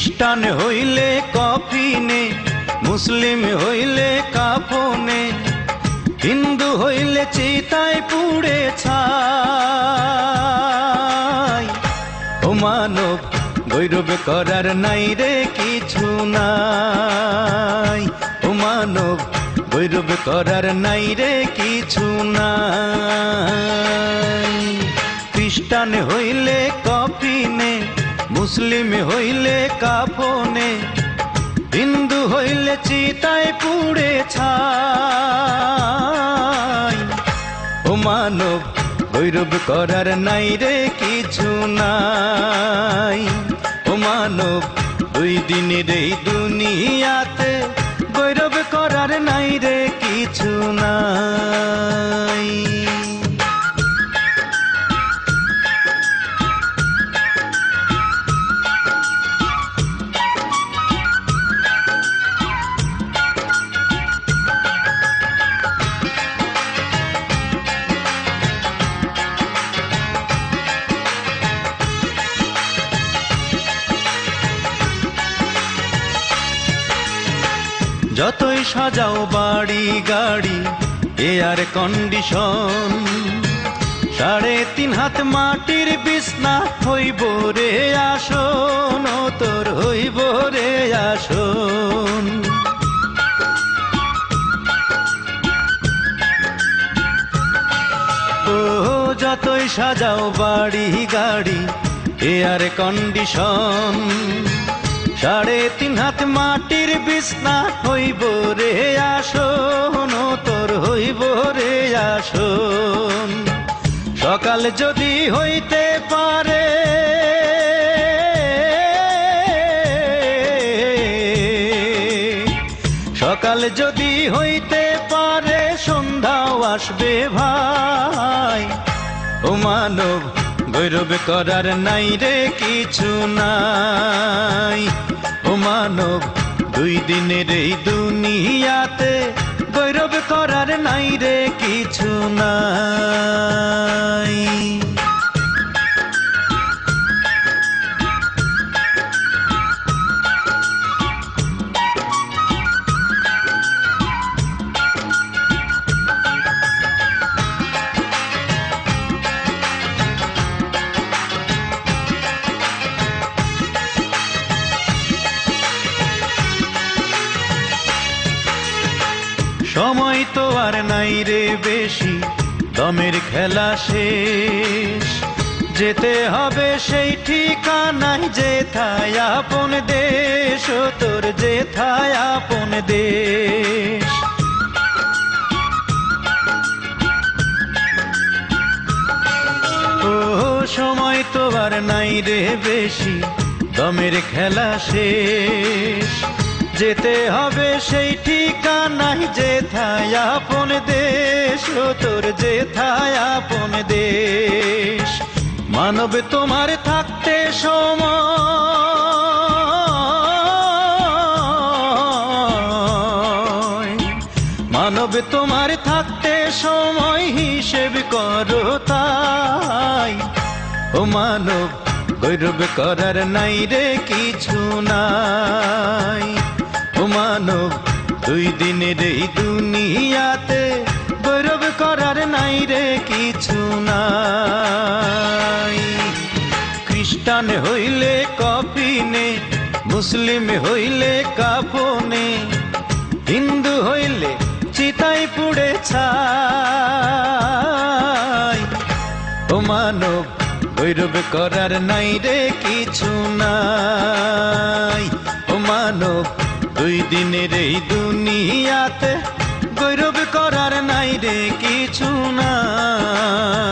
খ্রিস্টান হইলে কফিনে, মুসলিম হইলে কাফনে, হিন্দু হইলে চিতায় পুড়ে ছাই। ও মানব করার নাই রে কিছু নাই। ও মানব, গৈরব করার নাই রে কিছু নাই। খ্রিস্টান হইলে কফিনে মুসলিম হইলে কাফনে, হিন্দু হইলে চিতায় পুড়ে ছাই। ও মানব গৈরব করার নাই রে কিছু নাই। ও মানব, দুই দিনের এই দুনিয়াতে গৈরব করার নাই যতই সাজাও বাড়ি, গাড়ি এয়ার কন্ডিশন সাড়ে তিন হাত মাটির বিছনা হইব রে, আসন তোর হইব রে, আসন। ও যতই সাজাও বাড়ি, গাড়ি এয়ার কন্ডিশন সাড়ে তিন হাত মাটির বিছনা হইব রে, আসন তোর হইব রে, আসন। সকাল যদি হইতে পারে, সকাল যদি হইতে পারে, সন্ধ্যাও আসবে ভাই। ও মানব, গৈরব করার নাই রে, কিছু নাই। ও মানব দুই দিনের এই দুনিয়াতে গৌরব করার নাই রে কিছু নাই। আর নাই রে বেশি, দমের খেলা শেষ। যেতে হবে সেই ঠিকানায়, যেথায় আপন দেশ, তোর যেথায় আপন দেশ। ও সময় তো আর নাই রে বেশি, দমের খেলা শেষ। যেতে হবে সেই ঠিকানায়, যেথায় আপন দেশ ও যে যেথায় আপন দেশ। মানব তোমার থাকতে সময়। মানব তোমার থাকতে সময় হিসেব করো তাই। ও মানব, গৈরব করার নাই রে কিছু নাই। ও মানব দুই দিনের এই দুনিয়াতে গৈরব করার নাই রে কিছু নাই। খ্রিস্টান হইলে কফিনে, মুসলিম হইলে কাফনে, হিন্দু হইলে চিতাই পুড়ে ছাই। ও মানব, গৈরব করার নাই রে কিছু নাই। ও মানব দুই দিনের এই দুনিয়াতে গৈরব করার নাই রে কিছু নাই